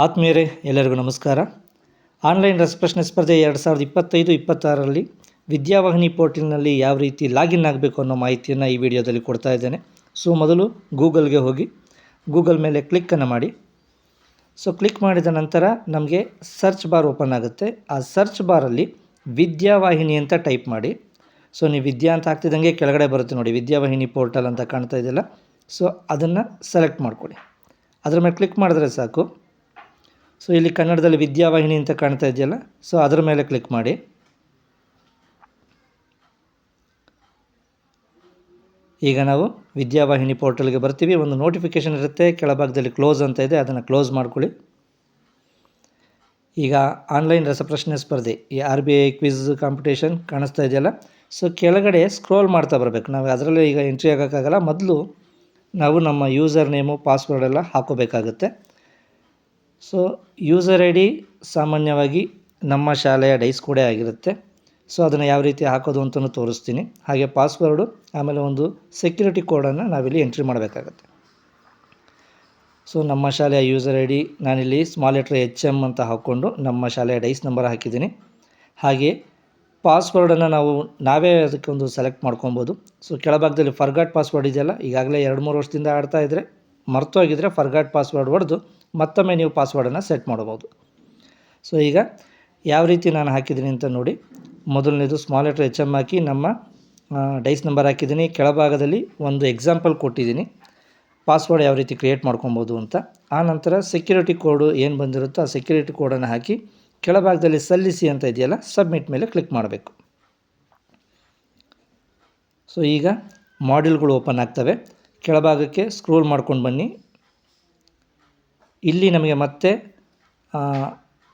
ಆತ್ಮೀಯರೇ, ಎಲ್ಲರಿಗೂ ನಮಸ್ಕಾರ. ಆನ್ಲೈನ್ ರಸಪ್ರಶ್ನೆ ಸ್ಪರ್ಧೆ ಎರಡು ಸಾವಿರದ ಇಪ್ಪತ್ತೈದು, ಇಪ್ಪತ್ತಾರರಲ್ಲಿ ವಿದ್ಯಾವಾಹಿನಿ ಪೋರ್ಟಲ್ನಲ್ಲಿ ಯಾವ ರೀತಿ ಲಾಗಿನ್ ಆಗಬೇಕು ಅನ್ನೋ ಮಾಹಿತಿಯನ್ನು ಈ ವಿಡಿಯೋದಲ್ಲಿ ಕೊಡ್ತಾ ಇದ್ದೇನೆ. ಸೊ, ಮೊದಲು ಗೂಗಲ್ಗೆ ಹೋಗಿ, ಗೂಗಲ್ ಮೇಲೆ ಕ್ಲಿಕ್ಕನ್ನು ಮಾಡಿ. ಸೊ, ಕ್ಲಿಕ್ ಮಾಡಿದ ನಂತರ ನಮಗೆ ಸರ್ಚ್ ಬಾರ್ ಓಪನ್ ಆಗುತ್ತೆ. ಆ ಸರ್ಚ್ ಬಾರಲ್ಲಿ ವಿದ್ಯಾವಾಹಿನಿ ಅಂತ ಟೈಪ್ ಮಾಡಿ. ಸೊ, ನೀವು ವಿದ್ಯಾ ಅಂತ ಆಗ್ತಿದ್ದಂಗೆ ಕೆಳಗಡೆ ಬರುತ್ತೆ ನೋಡಿ, ವಿದ್ಯಾವಾಹಿನಿ ಪೋರ್ಟಲ್ ಅಂತ ಕಾಣ್ತಾ ಇದೆಯಲ್ಲ. ಸೊ, ಅದನ್ನು ಸೆಲೆಕ್ಟ್ ಮಾಡ್ಕೊಳ್ಳಿ. ಅದರ ಮೇಲೆ ಕ್ಲಿಕ್ ಮಾಡಿದ್ರೆ ಸಾಕು. ಸೊ ಇಲ್ಲಿ ಕನ್ನಡದಲ್ಲಿ ವಿದ್ಯಾವಾಹಿನಿ ಅಂತ ಕಾಣ್ತಾ ಇದೆಯಲ್ಲ? ಸೊ ಅದರ ಮೇಲೆ ಕ್ಲಿಕ್ ಮಾಡಿ. ಈಗ ನಾವು ವಿದ್ಯಾವಾಹಿನಿ ಪೋರ್ಟಲ್ಗೆ ಬರ್ತೀವಿ. ಒಂದು ನೋಟಿಫಿಕೇಷನ್ ಇರುತ್ತೆ. ಕೆಳಭಾಗದಲ್ಲಿ ಕ್ಲೋಸ್ ಅಂತ ಇದೆ. ಅದನ್ನು ಕ್ಲೋಸ್ ಮಾಡ್ಕೊಳ್ಳಿ. ಈಗ ಆನ್ಲೈನ್ ರಸಪ್ರಶ್ನೆ ಸ್ಪರ್ಧೆ. ಈ R B I quiz competition ಕಾಣಿಸ್ತಾ ಇದೆಯಲ್ಲ? ಸೊ ಕೆಳಗಡೆ ಸ್ಕ್ರೋಲ್ ಮಾಡ್ತಾ ಬರಬೇಕು. ನಾವು ಅದರಲ್ಲೇ ಈಗ ಎಂಟ್ರಿ ಆಗೋಕ್ಕಾಗಲ್ಲ. ಮೊದಲು ನಾವು ನಮ್ಮ ಯೂಸರ್ ನೇಮು ಪಾಸ್ವರ್ಡ್ ಎಲ್ಲ ಹಾಕೋಬೇಕಾಗುತ್ತೆ. ಸೊ ಯೂಸರ್ ಐ ಡಿ ಸಾಮಾನ್ಯವಾಗಿ ನಮ್ಮ ಶಾಲೆಯ ಡೈಸ್ ಕೂಡ ಆಗಿರುತ್ತೆ. ಸೊ ಅದನ್ನು ಯಾವ ರೀತಿ ಹಾಕೋದು ಅಂತಲೂ ತೋರಿಸ್ತೀನಿ. ಹಾಗೆ ಪಾಸ್ವರ್ಡು ಆಮೇಲೆ ಒಂದು ಸೆಕ್ಯೂರಿಟಿ ಕೋಡನ್ನು ನಾವಿಲ್ಲಿ ಎಂಟ್ರಿ ಮಾಡಬೇಕಾಗತ್ತೆ. ಸೊ ನಮ್ಮ ಶಾಲೆಯ ಯೂಸರ್ ಐ ಡಿ ನಾನಿಲ್ಲಿ ಸ್ಮಾಲ್ ಲೆಟ್ರ್ ಎಚ್ ಎಂ ಅಂತ ಹಾಕ್ಕೊಂಡು ನಮ್ಮ ಶಾಲೆಯ ಡೈಸ್ ನಂಬರ್ ಹಾಕಿದ್ದೀನಿ. ಹಾಗೆ ಪಾಸ್ವರ್ಡನ್ನು ನಾವು, ನಾವೇ ಅದಕ್ಕೆ ಒಂದು ಸೆಲೆಕ್ಟ್ ಮಾಡ್ಕೊಬೋದು. ಸೊ ಕೆಳಭಾಗದಲ್ಲಿ ಫರ್ಗಾಟ್ ಪಾಸ್ವರ್ಡ್ ಇದೆಯಲ್ಲ, ಈಗಾಗಲೇ ಎರಡು ಮೂರು ವರ್ಷದಿಂದ ಆಡ್ತಾ ಇದ್ದರೆ ಮರ್ತೋಗಿದ್ರೆ ಫರ್ಗಾಟ್ ಪಾಸ್ವರ್ಡ್ ಹೊಡೆದು ಮತ್ತೊಮ್ಮೆ ನೀವು ಪಾಸ್ವರ್ಡನ್ನು ಸೆಟ್ ಮಾಡ್ಬೋದು ಸೊ ಈಗ ಯಾವ ರೀತಿ ನಾನು ಹಾಕಿದ್ದೀನಿ ಅಂತ ನೋಡಿ. ಮೊದಲನೇದು ಸ್ಮಾಲ್ ಲೆಟರ್ ಎಚ್ ಎಂ ಹಾಕಿ ನಮ್ಮ ಡೈಸ್ ನಂಬರ್ ಹಾಕಿದ್ದೀನಿ. ಕೆಳಭಾಗದಲ್ಲಿ ಒಂದು ಎಕ್ಸಾಂಪಲ್ ಕೊಟ್ಟಿದ್ದೀನಿ. ಪಾಸ್ವರ್ಡ್ ಯಾವ ರೀತಿ ಕ್ರಿಯೇಟ್ ಮಾಡ್ಕೊಬೋದು ಅಂತ. ಆ ನಂತರ ಸೆಕ್ಯೂರಿಟಿ ಕೋಡು ಏನು ಬಂದಿರುತ್ತೋ ಆ ಸೆಕ್ಯೂರಿಟಿ ಕೋಡನ್ನು ಹಾಕಿ ಕೆಳಭಾಗದಲ್ಲಿ ಸಲ್ಲಿಸಿ ಅಂತ ಇದೆಯಲ್ಲ ಸಬ್ಮಿಟ್ ಮೇಲೆ ಕ್ಲಿಕ್ ಮಾಡಬೇಕು. ಸೊ ಈಗ ಮಾಡ್ಯೂಲ್ಗಳು ಓಪನ್ ಆಗ್ತವೆ. ಕೆಳಭಾಗಕ್ಕೆ ಸ್ಕ್ರೋಲ್ ಮಾಡ್ಕೊಂಡು ಬನ್ನಿ. ಇಲ್ಲಿ ನಮಗೆ ಮತ್ತೆ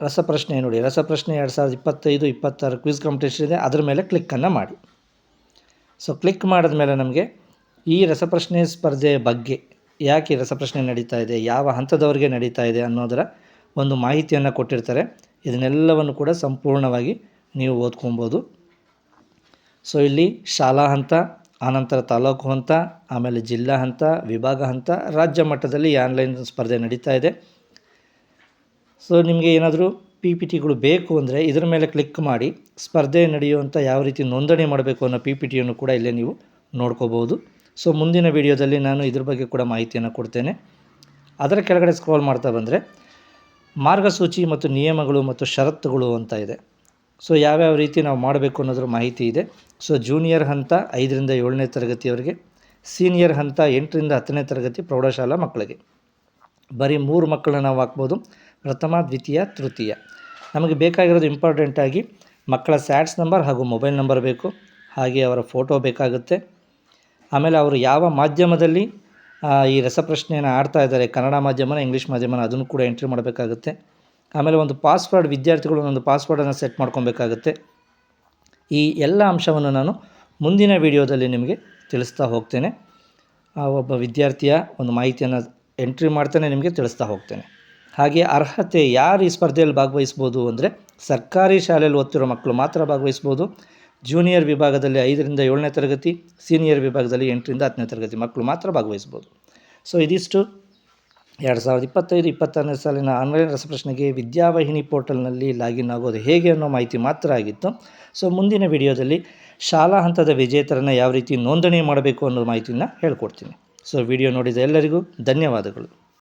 ರಸಪ್ರಶ್ನೆ ನೋಡಿ. ರಸಪ್ರಶ್ನೆ ಎರಡು ಸಾವಿರದ ಇಪ್ಪತ್ತೈದು, ಇಪ್ಪತ್ತಾರು ಕ್ವಿಸ್ ಕಾಂಪಿಟೇಷನ್ ಇದೆ. ಅದರ ಮೇಲೆ ಕ್ಲಿಕ್ಕನ್ನು ಮಾಡಿ. ಸೊ ಕ್ಲಿಕ್ ಮಾಡಿದ ಮೇಲೆ ನಮಗೆ ಈ ರಸಪ್ರಶ್ನೆ ಸ್ಪರ್ಧೆಯ ಬಗ್ಗೆ ಯಾಕೆ ರಸಪ್ರಶ್ನೆ ನಡೀತಾ ಇದೆ, ಯಾವ ಹಂತದವರಿಗೆ ನಡೀತಾ ಇದೆ ಅನ್ನೋದರ ಒಂದು ಮಾಹಿತಿಯನ್ನು ಕೊಟ್ಟಿರ್ತಾರೆ. ಇದನ್ನೆಲ್ಲವನ್ನು ಕೂಡ ಸಂಪೂರ್ಣವಾಗಿ ನೀವು ಓದ್ಕೊಬೋದು. ಸೊ ಇಲ್ಲಿ ಶಾಲಾ ಹಂತ ಆನಂತರ ತಾಲೂಕು ಹಂತ, ಆಮೇಲೆ ಜಿಲ್ಲಾ ಹಂತ, ವಿಭಾಗ ಹಂತ, ರಾಜ್ಯ ಮಟ್ಟದಲ್ಲಿ ಆನ್ಲೈನ್ ಸ್ಪರ್ಧೆ ನಡೀತಾ ಇದೆ. ಸೊ ನಿಮಗೆ ಏನಾದರೂ ಪಿ ಪಿ ಟಿಗಳು ಬೇಕು ಅಂದರೆ ಇದರ ಮೇಲೆ ಕ್ಲಿಕ್ ಮಾಡಿ, ಸ್ಪರ್ಧೆ ನಡೆಯುವಂಥ ಯಾವ ರೀತಿ ನೋಂದಣಿ ಮಾಡಬೇಕು ಅನ್ನೋ ಪಿ ಪಿ ಟಿಯನ್ನು ಕೂಡ ಇಲ್ಲೇ ನೀವು ನೋಡ್ಕೋಬೋದು ಸೊ ಮುಂದಿನ ವಿಡಿಯೋದಲ್ಲಿ ನಾನು ಇದ್ರ ಬಗ್ಗೆ ಕೂಡ ಮಾಹಿತಿಯನ್ನು ಕೊಡ್ತೇನೆ. ಅದರ ಕೆಳಗಡೆ ಸ್ಕ್ರೋಲ್ ಮಾಡ್ತಾ ಬಂದರೆ, ಮಾರ್ಗಸೂಚಿ ಮತ್ತು ನಿಯಮಗಳು ಮತ್ತು ಷರತ್ತುಗಳು ಅಂತ ಇದೆ. ಸೊ ಯಾವ್ಯಾವ ರೀತಿ ನಾವು ಮಾಡಬೇಕು ಅನ್ನೋದ್ರ ಮಾಹಿತಿ ಇದೆ. ಸೊ ಜೂನಿಯರ್ ಹಂತ ಐದರಿಂದ ಏಳನೇ ತರಗತಿಯವರಿಗೆ, ಸೀನಿಯರ್ ಹಂತ ಎಂಟರಿಂದ ಹತ್ತನೇ ತರಗತಿ ಪ್ರೌಢಶಾಲಾ ಮಕ್ಕಳಿಗೆ. ಬರೀ ಮೂರು ಮಕ್ಕಳನ್ನ ನಾವು ಹಾಕ್ಬೋದು. ಪ್ರಥಮ, ದ್ವಿತೀಯ, ತೃತೀಯ. ನಮಗೆ ಬೇಕಾಗಿರೋದು ಇಂಪಾರ್ಟೆಂಟಾಗಿ ಮಕ್ಕಳ ಸ್ಯಾಟ್ಸ್ ನಂಬರ್ ಹಾಗೂ ಮೊಬೈಲ್ ನಂಬರ್ ಬೇಕು. ಹಾಗೆ ಅವರ ಫೋಟೋ ಬೇಕಾಗುತ್ತೆ. ಆಮೇಲೆ ಅವರು ಯಾವ ಮಾಧ್ಯಮದಲ್ಲಿ ಈ ರಸಪ್ರಶ್ನೆಯನ್ನು ಆಡ್ತಾ ಇದ್ದಾರೆ, ಕನ್ನಡ ಮಾಧ್ಯಮನ, ಇಂಗ್ಲೀಷ್ ಮಾಧ್ಯಮನ, ಅದನ್ನು ಕೂಡ ಎಂಟ್ರಿ ಮಾಡಬೇಕಾಗುತ್ತೆ. ಆಮೇಲೆ ಒಂದು ಪಾಸ್ವರ್ಡ್ ವಿದ್ಯಾರ್ಥಿಗಳು ಒಂದು ಪಾಸ್ವರ್ಡನ್ನು ಸೆಟ್ ಮಾಡ್ಕೊಬೇಕಾಗುತ್ತೆ. ಈ ಎಲ್ಲ ಅಂಶವನ್ನು ನಾನು ಮುಂದಿನ ವಿಡಿಯೋದಲ್ಲಿ ನಿಮಗೆ ತಿಳಿಸ್ತಾ ಹೋಗ್ತೇನೆ. ಆ ಒಬ್ಬ ವಿದ್ಯಾರ್ಥಿಯ ಒಂದು ಮಾಹಿತಿಯನ್ನು ಎಂಟ್ರಿ ಮಾಡ್ತಾನೆ, ನಿಮಗೆ ತಿಳಿಸ್ತಾ ಹೋಗ್ತೇನೆ. ಹಾಗೆ ಅರ್ಹತೆ ಯಾರು ಈ ಸ್ಪರ್ಧೆಯಲ್ಲಿ ಭಾಗವಹಿಸ್ಬೋದು ಅಂದರೆ ಸರ್ಕಾರಿ ಶಾಲೆಯಲ್ಲಿ ಓದ್ತಿರೋ ಮಕ್ಕಳು ಮಾತ್ರ ಭಾಗವಹಿಸ್ಬೋದು. ಜೂನಿಯರ್ ವಿಭಾಗದಲ್ಲಿ ಐದರಿಂದ ಏಳನೇ ತರಗತಿ, ಸೀನಿಯರ್ ವಿಭಾಗದಲ್ಲಿ ಎಂಟರಿಂದ ಹತ್ತನೇ ತರಗತಿ ಮಕ್ಕಳು ಮಾತ್ರ ಭಾಗವಹಿಸ್ಬೋದು. ಸೊ, ಇದಿಷ್ಟು. ಎರಡು ಸಾವಿರದ ಇಪ್ಪತ್ತೈದು ಇಪ್ಪತ್ತಾರನೇ ಸಾಲಿನ ಆನ್ಲೈನ್ ರಸಪ್ರಶ್ನೆಗೆ ವಿದ್ಯಾವಾಹಿನಿ ಪೋರ್ಟಲ್ನಲ್ಲಿ ಲಾಗಿನ್ ಆಗೋದು ಹೇಗೆ ಅನ್ನೋ ಮಾಹಿತಿ ಮಾತ್ರ ಆಗಿತ್ತು. ಸೊ, ಮುಂದಿನ ವಿಡಿಯೋದಲ್ಲಿ ಶಾಲಾ ಹಂತದ ವಿಜೇತರನ್ನು ಯಾವ ರೀತಿ ನೋಂದಣಿ ಮಾಡಬೇಕು ಅನ್ನೋ ಮಾಹಿತಿನ ಹೇಳ್ಕೊಡ್ತೀನಿ. ಸೊ, ವಿಡಿಯೋ ನೋಡಿದ ಎಲ್ಲರಿಗೂ ಧನ್ಯವಾದಗಳು.